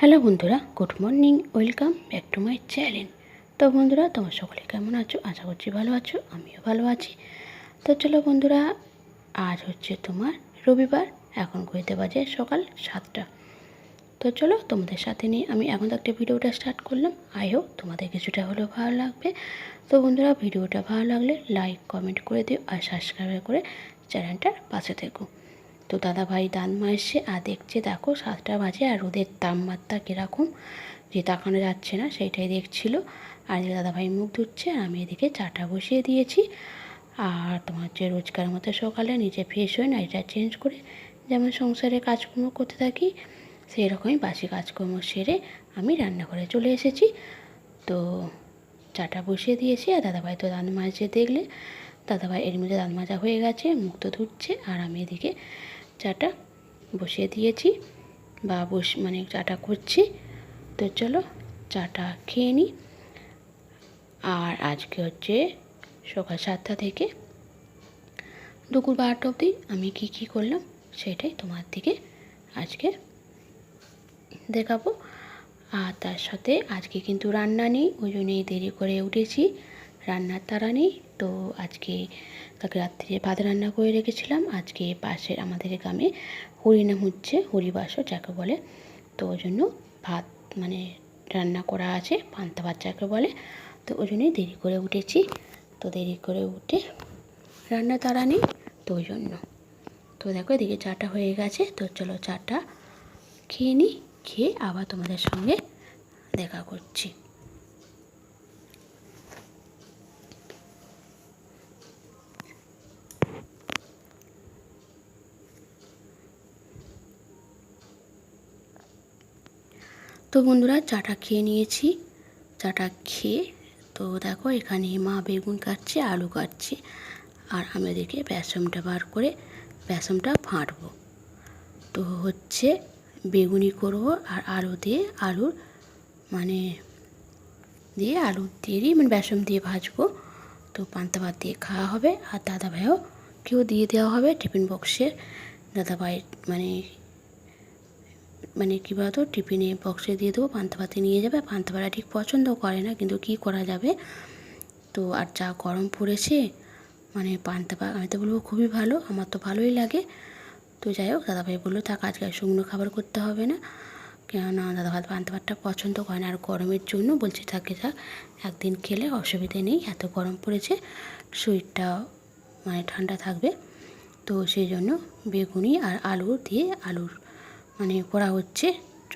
Hello বন্ধুরা, good morning, welcome back to my channel. তো বন্ধুরা, তোমার সকলে কেমন আছো? আশা করছি ভালো আছো, আমিও ভালো আছি। তো চলো বন্ধুরা, আজ হচ্ছে তোমার রবিবার, এখন ঘুরতে বাজে সকাল সাতটা। তো চলো তোমাদের সাথে নিয়ে আমি এখন তো একটা ভিডিওটা স্টার্ট করলাম। আই হোক তোমাদের কিছুটা হলেও ভালো লাগবে। তো বন্ধুরা, ভিডিওটা ভালো লাগলে লাইক কমেন্ট করে দিও আর সাবস্ক্রাইব করে চ্যানেলটার পাশে থেকো। তো দাদাভাই দানমা এসে আর দেখছে, দেখো, সাতটা বাজে, আর রোদের তাপমাত্রা কীরকম? যে তাকানো যাচ্ছে না, সেইটাই দেখছিল। আর এদিকে দাদাভাই মুখ ধুচ্ছে, আর আমি এদিকে চাটা বসিয়ে দিয়েছি। আর তোমার যে রোজকার মতো সকালে নিজে ফ্রেশ হয়ে নাইটা চেঞ্জ করে যেমন সংসারে কাজকর্ম করতে থাকি সেই রকমই বাসি কাজকর্ম সেরে আমি রান্নাঘরে চলে এসেছি। তো চাটা বসিয়ে দিয়েছি, আর দাদাভাই তো দান মাজে দেখলে, দাদাভাই এর মধ্যে দান মাজা হয়ে গেছে, মুখ তো ধুচ্ছে, আর আমি এদিকে চাটা বসিয়ে দিয়েছি। বা বস মানে চাটা করছি। তো চলো চাটা খেয়ে নিই আর আজকে হচ্ছে সকাল সাতটা থেকে দুপুর বারোটা অবধি আমি কী কী করলাম সেটাই তোমার দিকে আজকে দেখাবো। আর তার সাথে আজকে কিন্তু রান্না নেই, ওই জন্যই দেরি করে উঠেছি। রান্নার তারা নেই। তো আজকে কালকে রাত্রে ভাত রান্না করে রেখেছিলাম। আজকে পাশে আমাদের গ্রামে হরিনাম হচ্ছে হরিবাস যাকে বলে। তো ওই জন্য ভাত মানে রান্না করা আছে, পান্তা ভাত যাকে বলে। তো ওই জন্যই দেরি করে উঠেছি। তো দেরি করে উঠে রান্না তারা নেই, তো ওই জন্য। তো দেখো এদিকে চাটা হয়ে গেছে, তো চলো চাটা খেয়ে নিই, খেয়ে আবার তোমাদের সঙ্গে দেখা করছি। তো বন্ধুরা চাটা খেয়ে নিয়েছি। চাটা খেয়ে তো দেখো এখানে মা বেগুন কাটছে, আলু কাটছে, আর আমি ওদেরকে বেসমটা বার করে বেসমটা ফাঁটবো। তো হচ্ছে বেগুনি করব আর আলু দিয়ে আলুর মানে দিয়ে আলু দিয়ে দিই মানে বেসম দিয়ে ভাজবো। তো পান্তা ভাত দিয়ে খাওয়া হবে আর দাদা ভাইও কেউ দিয়ে দেওয়া হবে টিফিন বক্সে। দাদা ভাই মানে মানে কী বলতো? টিফিনে বক্সে দিয়ে দেবো পান্তা ভাতে নিয়ে যাবে। পান্তা ভাড়া ঠিক পছন্দ করে না, কিন্তু কী করা যাবে? তো আর যা গরম পড়েছে মানে পান্তা আমি তো বলব খুবই ভালো, আমার তো ভালোই লাগে। তো যাই হোক, দাদাভাই বলল, থাক, আজকে শুকনো খাবার করতে হবে না। কেননা দাদা ভাত পান্তা ভাতটা পছন্দ করে না, আর গরমের জন্য বলছে থাকে, থাক, একদিন খেলে অসুবিধে নেই, এত গরম পড়েছে, শরীরটা মানে ঠান্ডা থাকবে। তো সেই জন্য বেগুনি আর আলু দিয়ে আলুর মানে করা হচ্ছে,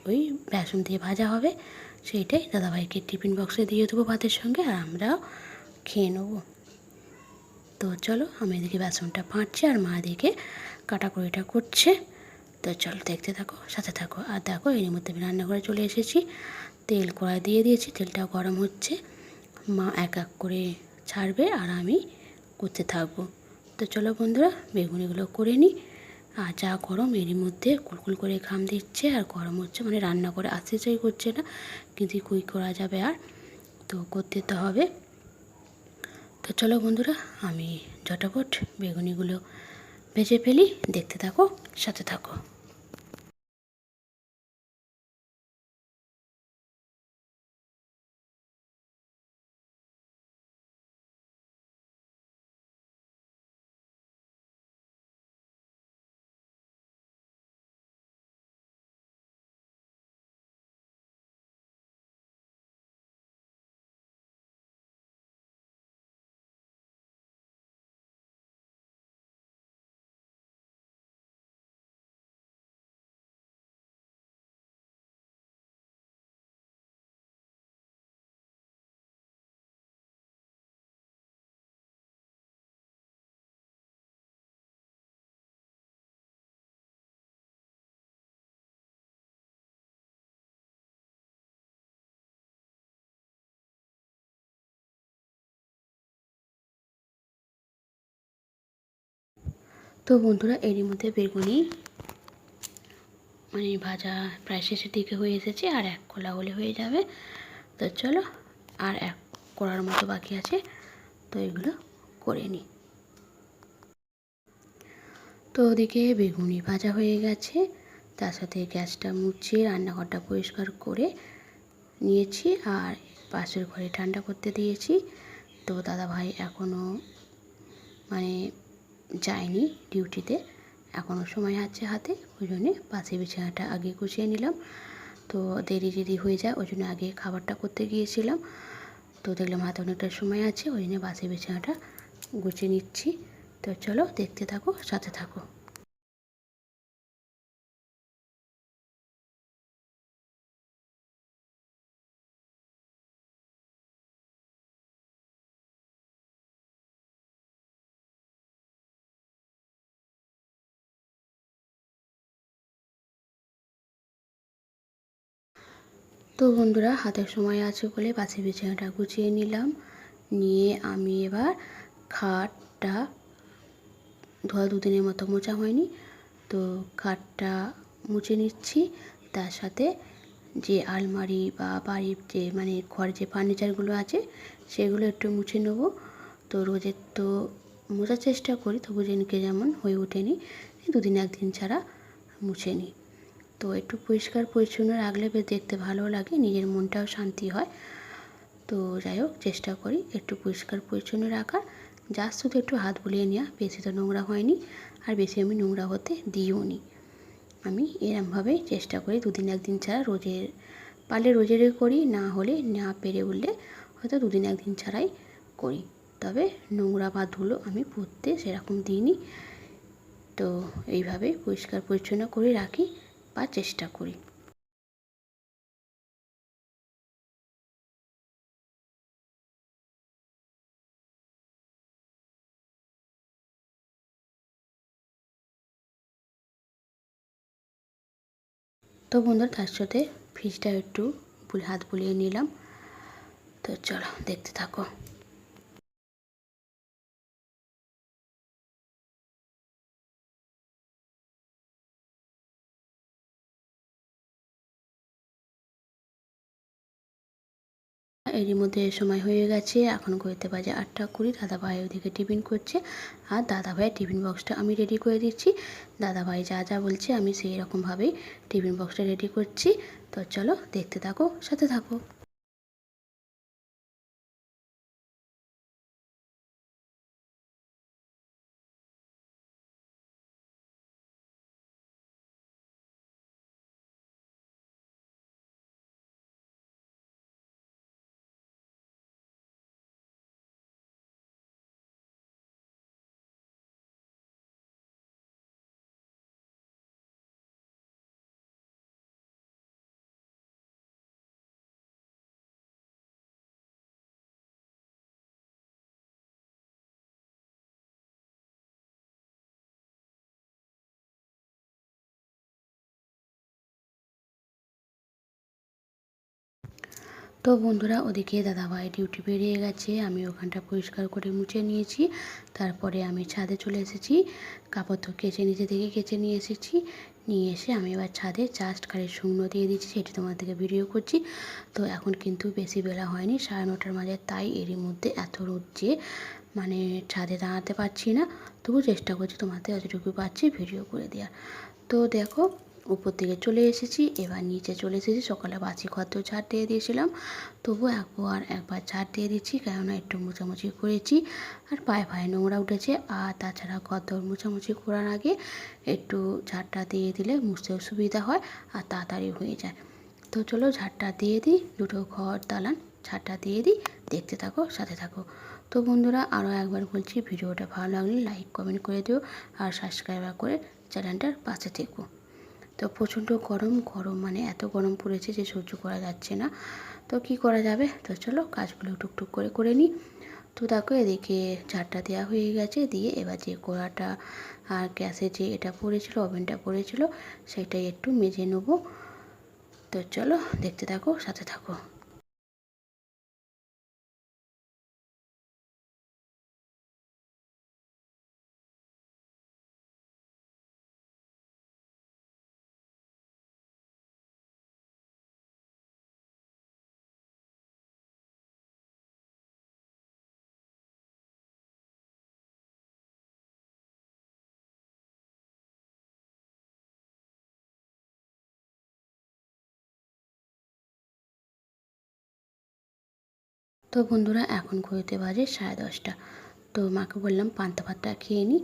ওই বেসন দিয়ে ভাজা হবে, সেইটাই দাদাভাইকে টিফিন বক্সে দিয়ে দেবো ভাতের সঙ্গে, আর আমরাও খেয়ে নেব। তো চলো, আমি এদিকে বেসনটা ফাঁটছি আর মা এদিকে কাটাকুড়িটা করছে। তো চলো, দেখতে থাকো, সাথে থাকো, আর দেখো এর মধ্যে আমি রান্নাঘরে চলে এসেছি। তেল কড়াই দিয়ে দিয়েছি তেলটা গরম হচ্ছে। মা এক এক করে ছাড়বে, আর আমি করতে থাকব। তো চলো বন্ধুরা, বেগুনিগুলো করে নিই। আর যা গরম, এরই মধ্যে কুলকুল করে ঘাম দিচ্ছে আর গরম হচ্ছে মানে রান্না করে আসতে চাই করছে না, কিন্তু কুই করা যাবে আর? তো করতে তো হবে। তো চলো বন্ধুরা, আমি ঝটাপট বেগুনিগুলো ভেজে ফেলি, দেখতে থাকো, সাথে থাকো। তো বন্ধুরা এরই মধ্যে বেগুনি মানে ভাজা প্রায় শেষের দিকে হয়ে এসেছে আর এক কোলা হলে হয়ে যাবে। তো চলো, আর এক করার মতো বাকি আছে, তো এগুলো করে নিই তো ওদিকে বেগুনি ভাজা হয়ে গেছে, তার সাথে গ্যাসটা মুছিয়ে রান্নাঘরটা পরিষ্কার করে নিয়েছি আর পাশের ঘরে ঠান্ডা করতে দিয়েছি। তো দাদা ভাই এখনও মানে যায়নি ডিউটিতে। এখনও সময় আছে হাতে, ওই জন্যে পাশে বিছানাটা আগে গুছিয়ে নিলাম। তো দেরি যদি হয়ে যায়, ওই জন্য আগে খাবারটা করতে গিয়েছিলাম। তো দেখলাম হাতে অনেকটা সময় আছে, ওই জন্য বাসে বিছানাটা গুছিয়ে নিচ্ছি। তো চলো দেখতে থাকো, সাথে থাকো। তো বন্ধুরা, হাতের সময় আছে বলে পাশে বিছানাটা গুছিয়ে নিলাম। নিয়ে আমি এবার খাটটা ধোয়া দুদিনের মতো মোছা হয়নি, তো খাটটা মুছে নিচ্ছি। তার সাথে যে আলমারি বা বাড়ির যে মানে ঘরের যে ফার্নিচারগুলো আছে, সেগুলো একটু মুছে নেব। তো রোজের তো মোছার চেষ্টা করি, তবু যেনকে যেমন হয়ে ওঠেনি, দুদিন একদিন ছাড়া মুছে নিই। তো একটু পরিষ্কার, পরিচ্ছন্ন রাখলে বেশ দেখতে ভালো লাগে, নিজের মনটাও শান্তি হয়। তো যাই হোক, চেষ্টা করি একটু পরিষ্কার, পরিচ্ছন্ন রাখার যা শুধু একটু হাত বুলিয়ে নেওয়া, বেশি তো নোংরা হয়নি, আর বেশি আমি নোংরা হতে দিইও নি। আমি এরমভাবেই চেষ্টা করি দুদিন একদিন ছাড়া রোজের, পারলে রোজেরই করি, না হলে না পেরে উঠলে হয়তো দুদিন একদিন ছাড়াই করি। তবে নোংরা বা ধুলো আমি পরতে সেরকম দিইনি। তো এইভাবে পরিষ্কার, পরিচ্ছন্ন করে রাখি। বা চেষ্টা করি। তো বন্ধুরা, তার সাথে ফ্রিজটা একটু হাত বুলিয়ে নিলাম। তো চলো, দেখতে থাকো। এরই মধ্যে সময় হয়ে গেছে। এখন করতে বাজে আটটা কুড়ি। দাদাভাই ওদিকে টিফিন করছে। আর দাদা ভাইয়ের টিফিন বক্সটা আমি রেডি করে দিচ্ছি। দাদাভাই যা যা বলছে আমি সেই রকমভাবেই টিফিন বক্সটা রেডি করছি। তো চলো দেখতে থাকো, সাথে থাকো। তো বন্ধুরা ওদিকে দাদাভাই ডিউটি বেরিয়ে গেছে, আমি ওখানটা পরিষ্কার করে মুছে নিয়েছি, তারপরে আমি ছাদে চলে এসেছি, কাপড় তো কেচে নিচে থেকে কেচে নিয়ে এসেছি, নিয়ে এসে আমি এবার ছাদে জাস্ট খালি শুকনো দিয়ে দিচ্ছি সেটি তোমার থেকে ভিডিও করছি, তো এখন কিন্তু বেশি বেলা হয়নি, সাড়ে নটার মাঝে, তাই এরই মধ্যে এত রোদ যে মানে ছাদে দাঁড়াতে পারছি না, তবু চেষ্টা করছি তোমাদের যতটুকু পাচ্ছি ভিডিও করে দেওয়ার। তো দেখো উপর থেকে চলে এসেছি, এবার নিচে চলে এসেছি। সকালে বাসি খদ্দ ঝাড় দিয়ে দিয়েছিলাম তবু একবার একবার ঝাড় দিয়ে দিচ্ছি, কেননা একটু মোছামুছি করেছি আর পায়ে পায়ে নোংরা উঠেছে। আর তাছাড়া খদ্দর মোছামুছি করার আগে একটু ঝাড়টা দিয়ে দিলে মুছতেও সুবিধা হয় আর তাড়াতাড়ি হয়ে যায়। তো চলো ঝাড়টা দিয়ে দিই, দুটো ঘর দালান, ঝাড়টা দিয়ে দিই, দেখতে থাকো, সাথে থাকো। তো বন্ধুরা, আরও একবার বলছি, ভিডিওটা ভালো লাগলে লাইক, কমেন্ট করে দিও আর সাবস্ক্রাইবার করে চ্যানেলটার পাশে থেকো। তো প্রচণ্ড গরম গরম মানে এত গরম পড়েছে যে সহ্য করা যাচ্ছে না। তো কি করা যাবে? তো চলো কাজগুলো টুকটুক করে করে নিই। তো দেখো এদিকে চারটা দেওয়া হয়ে গেছে, দিয়ে এবার যে কড়াটা আর গ্যাসে যে এটা পড়েছিল, ওভেনটা পড়েছিল, সেটাই একটু মেজে নেব। তো চলো দেখতে থাকো, সাথে থাকো। তো বন্ধুরা, এখন ঘুরতে বাজে সাড়ে দশটা। তো মাকে বললাম, পান্তা ভাতটা খেয়ে নিই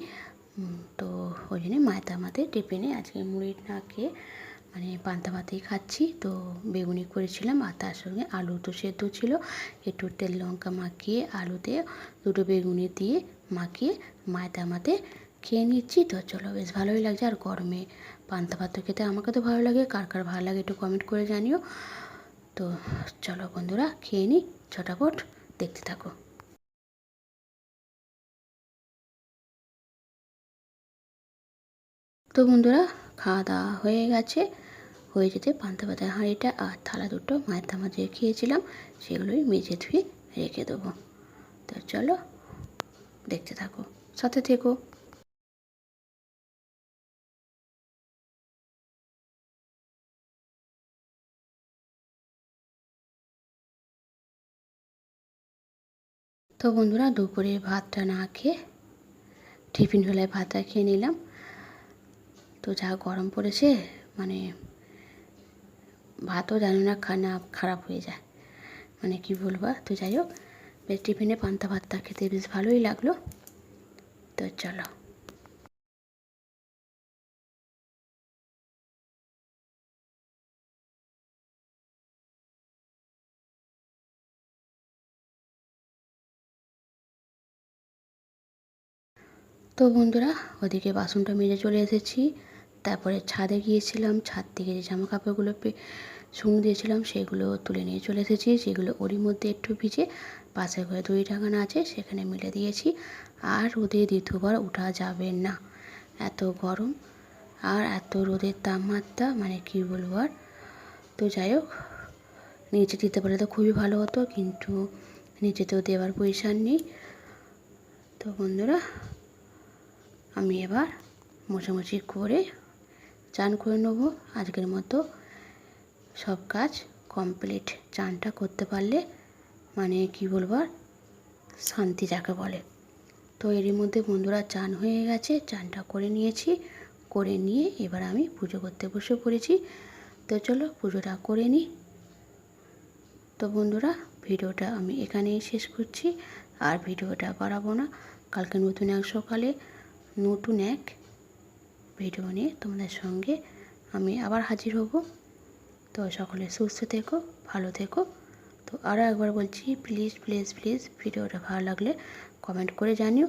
তো ওই জন্যে মায়ের আমাদের টিফিনে আজকে মুড়ি না খেয়ে মানে পান্তা ভাতেই খাচ্ছি। তো বেগুনি করেছিলাম আর তার সঙ্গে আলু তো সেদ্ধ ছিল। একটু তেল লঙ্কা মাখিয়ে আলুতে দুটো বেগুনি দিয়ে মাখিয়ে মায়ের আমাতে খেয়ে নিচ্ছি। তো চলো, বেশ ভালোই লাগছে। আর গরমে পান্তা ভাত খেতে আমাকে তো ভালো লাগে। কার কার ভালো লাগে একটু কমেন্ট করে জানিও। তো চলো বন্ধুরা, খেয়ে নিই ছটাপট দেখতে থাকো। তো বন্ধুরা, খাওয়া দাওয়া হয়ে গেছে। হয়ে যেতে পান্তা পাতার হাঁড়িটা আর থালা দুটো মায়ের তামা দিয়ে খেয়েছিলাম, সেগুলোই মেঝে ধুয়ে রেখে দেবো। তো চলো দেখতে থাকো, সাথে থেকো। তো বন্ধুরা দুপুরে ভাতটা না খেয়ে টিফিন হলে ভাতটা খেয়ে নিলাম। তো যা গরম পড়েছে মানে ভাতও জানি না খানা খারাপ হয়ে যায়। মানে কি বলবা, তো যাই হোক, বেশ টিফিনে পান্তা ভাতটা খেতে বেশ ভালোই লাগল। তো চলো। তো বন্ধুরা, ওদিকে বাসনটা মেজে চলে এসেছি। তারপরে ছাদে গিয়েছিলাম, ছাদ থেকে যে জামা কাপড়গুলো শুকনো দিয়েছিলাম, সেগুলো তুলে নিয়ে চলে এসেছি। সেগুলো ওরই মধ্যে একটু ভিজে পাশে করে দড়ি টাঙানো আছে, সেখানে মিলে দিয়েছি। আর রোদে দ্বিতীয়বার ওঠা যাবে না। এত গরম আর এত রোদের তাপমাত্রা মানে কী বলব আর? তো যাই হোক, নিচে দিতে পারলে তো খুবই ভালো হতো, কিন্তু নিচে তো দেওয়ার পয়সা নেই। তো বন্ধুরা আমি এবার মোছামুছি করে চান করে নেব। আজকের মতো সব কাজ কমপ্লিট। চানটা করতে পারলে মানে কি বলব আর? শান্তি যাকে বলে। তো এরই মধ্যে বন্ধুরা চান হয়ে গেছে, চানটা করে নিয়েছি। করে নিয়ে এবার আমি পুজো করতে বসে পড়েছি। তো চলো পুজোটা করে নিই। তো বন্ধুরা, ভিডিওটা আমি এখানেই শেষ করছি। আর ভিডিওটা বাড়াবো না। কালকে নতুন এক সকালে নতুন এক ভিডিও নিয়ে তোমাদের সঙ্গে আমি আবার হাজির হব। তো সকলে সুস্থ থেকো, ভালো থেকো। তো আরও একবার বলছি প্লিজ প্লিজ প্লিজ ভিডিওটা ভালো লাগলে কমেন্ট করে জানিও।